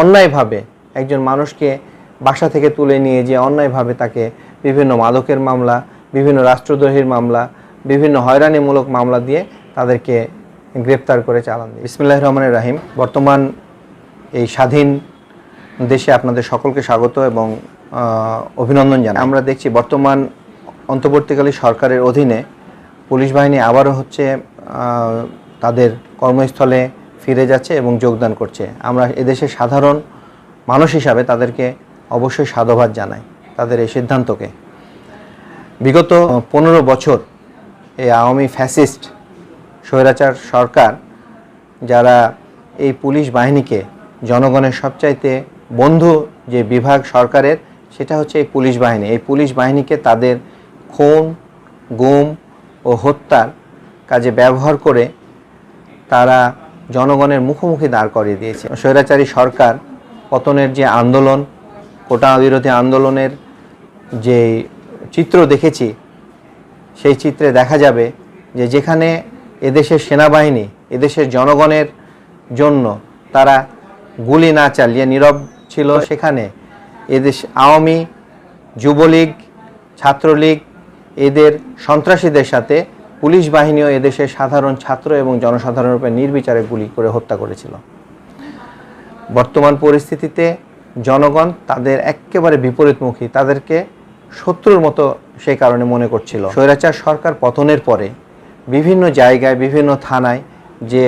অন্যায়ভাবে একজন মানুষকে বাসা থেকে তুলে নিয়ে যে অন্যায়ভাবে তাকে বিভিন্ন মাদকের মামলা, বিভিন্ন রাষ্ট্রদ্রোহীর মামলা, বিভিন্ন হয়রানিমূলক মামলা দিয়ে তাদেরকে গ্রেপ্তার করে চালান দিয়ে। ইসমিল্লাহ রহমানের রাহিম। বর্তমান এই স্বাধীন দেশে আপনাদের সকলকে স্বাগত এবং অভিনন্দন জানাই। আমরা দেখছি বর্তমান অন্তর্বর্তীকালীন সরকারের অধীনে পুলিশ বাহিনী আবারও হচ্ছে তাদের কর্মস্থলে ফিরে যাচ্ছে এবং যোগদান করছে। আমরা এদেশের সাধারণ মানুষ হিসাবে তাদেরকে অবশ্যই সাধুবাদ জানাই, তাদের এই সিদ্ধান্তকে। বিগত পনেরো বছর এই আওয়ামী ফ্যাসিস্ট স্বৈরাচার সরকার, যারা এই পুলিশ বাহিনীকে জনগণের সবচাইতে বন্ধু যে বিভাগ সরকারের, সেটা হচ্ছে এই পুলিশ বাহিনী। এই পুলিশ বাহিনীকে তাদের খুন, গুম ও হত্যার কাজে ব্যবহার করে তারা জনগণের মুখোমুখি দাঁড় করিয়ে দিয়েছে। স্বৈরাচারী সরকার পতনের যে আন্দোলন, কোটা বিরোধী আন্দোলনের যে চিত্র দেখেছি, সেই চিত্রে দেখা যাবে যে যেখানে এদেশের সেনাবাহিনী, এদেশের জনগণের জন্য তারা গুলি না চালিয়ে নীরব ছিল, সেখানে এদেশ আওয়ামী যুবলীগ, ছাত্রলীগ, এদের সন্ত্রাসীদের সাথে পুলিশ বাহিনীও এদেশে সাধারণ ছাত্র এবং জনসাধারণের উপর নির্বিচারে গুলি করে হত্যা করেছিল। বর্তমান পরিস্থিতিতে জনগণ তাদের একেবারে বিপরীতমুখী, তাদেরকে শত্রুর মতো সেই কারণে মনে করছিল। স্বৈরাচার সরকার পতনের পরে বিভিন্ন জায়গায়, বিভিন্ন থানায় যে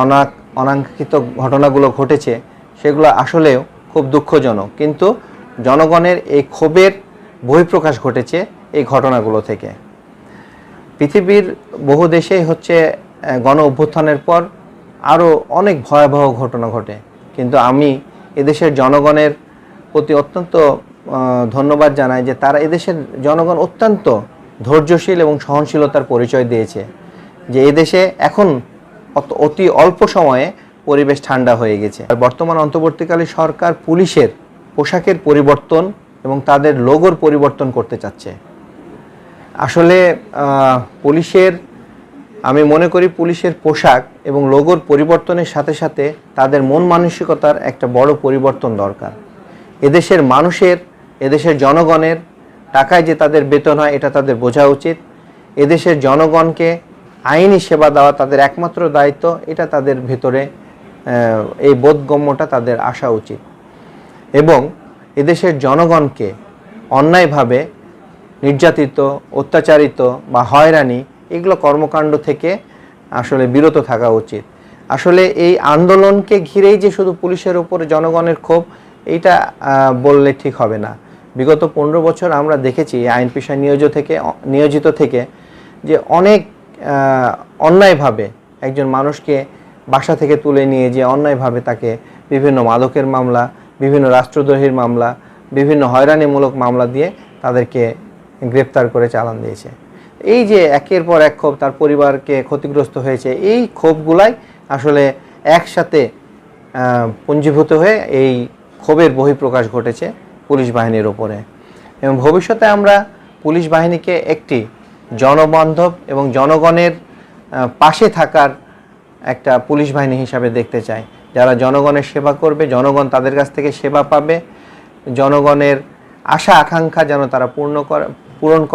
অনাক, অনাকাঙ্ক্ষিত ঘটনাগুলো ঘটেছে, সেগুলো আসলেও খুব দুঃখজনক। কিন্তু জনগণের এই ক্ষোভের বহিঃপ্রকাশ ঘটেছে এই ঘটনাগুলো থেকে। পৃথিবীর বহু দেশেই হচ্ছে গণ অভ্যুত্থানের পর আরও অনেক ভয়াবহ ঘটনা ঘটে। কিন্তু আমি এদেশের জনগণের প্রতি অত্যন্ত ধন্যবাদ জানাই যে তারা এদেশের জনগণ অত্যন্ত ধৈর্যশীল এবং সহনশীলতার পরিচয় দিয়েছে। যে এদেশে এখন অত- অল্প সময়ে পরিবেশ ঠান্ডা হয়ে গেছে। আর বর্তমান অন্তর্বর্তীকালীন সরকার পুলিশের পোশাকের পরিবর্তন এবং তাদের লোগোর পরিবর্তন করতে চাচ্ছে। আসলে পুলিশের, আমি মনে করি পুলিশের পোশাক এবং লোগোর পরিবর্তনের সাথে সাথে তাদের মন মানসিকতার একটা বড় পরিবর্তন দরকার। এদেশের মানুষের, এদেশের জনগণের টাকায় যে তাদের বেতন হয়, এটা তাদের বোঝা উচিত। এদেশের জনগণকে আইনি সেবা দেওয়া তাদের একমাত্র দায়িত্ব, এটা তাদের ভেতরে এই বোধগম্যটা তাদের আসা উচিত। এবং এদেশের জনগণকে অন্যায়ভাবে নির্যাতিত, অত্যাচারিত বা হয়রানি, এগুলো কর্মকাণ্ড থেকে আসলে বিরত থাকা উচিত। আসলে এই আন্দোলনকে ঘিরেই যে শুধু পুলিশের উপরে জনগণের ক্ষোভ এইটা বললে ঠিক হবে না। বিগত পনেরো বছর আমরা দেখেছি আইন পেশায় নিয়োজিত থেকে নিয়োজিত থেকে যে অনেক অন্যায়ভাবে একজন মানুষকে বাসা থেকে তুলে নিয়ে যে অন্যায়ভাবে তাকে বিভিন্ন মাদকের মামলা, বিভিন্ন রাষ্ট্রদ্রোহীর মামলা, বিভিন্ন হয়রানিমূলক মামলা দিয়ে তাদেরকে গ্রেপ্তার করে চালান দিয়েছে। এই যে একের পর এক ক্ষোভ তার পরিবারকে ক্ষতিগ্রস্ত হয়েছে, এই ক্ষোভগুলাই আসলে একসাথে পুঞ্জীভূত হয়ে এই ক্ষোভের বহিঃপ্রকাশ ঘটেছে পুলিশ বাহিনীর ওপরে। এবং ভবিষ্যতে আমরা পুলিশ বাহিনীকে একটি জনবান্ধব এবং জনগণের পাশে থাকার একটা পুলিশ বাহিনী হিসাবে দেখতে চাই। যারা জনগণের সেবা করবে, জনগণ তাদের কাছ থেকে সেবা পাবে, জনগণের আশা আকাঙ্ক্ষা যেন তারা পূর্ণ করে পূরণ করে।